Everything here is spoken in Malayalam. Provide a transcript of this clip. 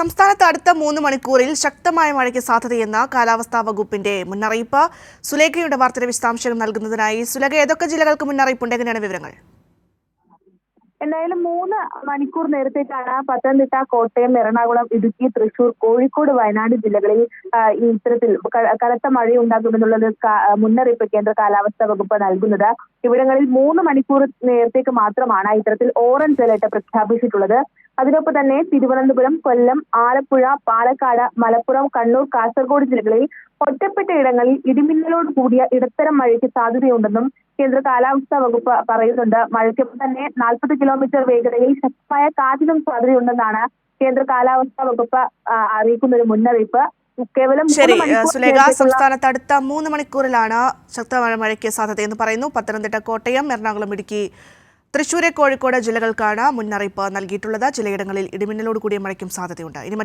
സംസ്ഥാനത്ത് അടുത്ത മൂന്ന് മണിക്കൂറിൽ ശക്തമായ മഴയ്ക്ക് സാധ്യതയെന്ന കാലാവസ്ഥാ വകുപ്പിന്റെ മുന്നറിയിപ്പ്. സുലേഖയുടെ വാർത്തയുടെ വിശദാംശങ്ങൾ നൽകുന്നതിനായി സുലേഖ ഏതൊക്കെ ജില്ലകൾക്ക് മുന്നറിയിപ്പുണ്ട്? എങ്ങനെയാണ് വിവരങ്ങൾ? എന്തായാലും മൂന്ന് മണിക്കൂർ നേരത്തേക്കാണ് പത്തനംതിട്ട കോട്ടയം എറണാകുളം ഇടുക്കി തൃശൂർ കോഴിക്കോട് വയനാട് ജില്ലകളിൽ ഇത്തരത്തിൽ കനത്ത മഴയുണ്ടാകുമെന്നുള്ളത് മുന്നറിയിപ്പ് കേന്ദ്ര കാലാവസ്ഥാ വകുപ്പ് നൽകുന്നത്. ഇവിടങ്ങളിൽ മൂന്ന് മണിക്കൂർ നേരത്തേക്ക് മാത്രമാണ് ഇത്തരത്തിൽ ഓറഞ്ച് അലർട്ട് പ്രഖ്യാപിച്ചിട്ടുള്ളത്. അതിനൊപ്പം തന്നെ തിരുവനന്തപുരം കൊല്ലം ആലപ്പുഴ പാലക്കാട് മലപ്പുറം കണ്ണൂർ കാസർഗോഡ് ജില്ലകളിൽ ഒറ്റപ്പെട്ട ഇടങ്ങളിൽ ഇടിമിന്നലോട് കൂടിയ ഇടത്തരം മഴയ്ക്ക് സാധ്യതയുണ്ടെന്നും കേന്ദ്ര കാലാവസ്ഥാ വകുപ്പ് പറയുന്നുണ്ട്. മഴയ്ക്കൊപ്പം തന്നെ നാൽപ്പത് കിലോമീറ്റർ വേഗതയിൽ ശക്തമായ കാറ്റിനും സാധ്യതയുണ്ടെന്നാണ് കേന്ദ്ര കാലാവസ്ഥാ വകുപ്പ് അറിയിക്കുന്ന ഒരു മുന്നറിയിപ്പ്. ശരി സുലേഖ സംസ്ഥാനത്ത് അടുത്ത മൂന്ന് മണിക്കൂറിലാണ് ശക്തമായ മഴയ്ക്ക് സാധ്യതയെന്ന് പറയുന്നു. പത്തനംതിട്ട കോട്ടയം എറണാകുളം ഇടുക്കി തൃശൂര് കോഴിക്കോട് ജില്ലകൾക്കാണ് മുന്നറിയിപ്പ് നൽകിയിട്ടുള്ളത്. ചിലയിടങ്ങളിൽ ഇടിമിന്നലോട് കൂടിയ മഴയ്ക്കും സാധ്യതയുണ്ട്. ഇനി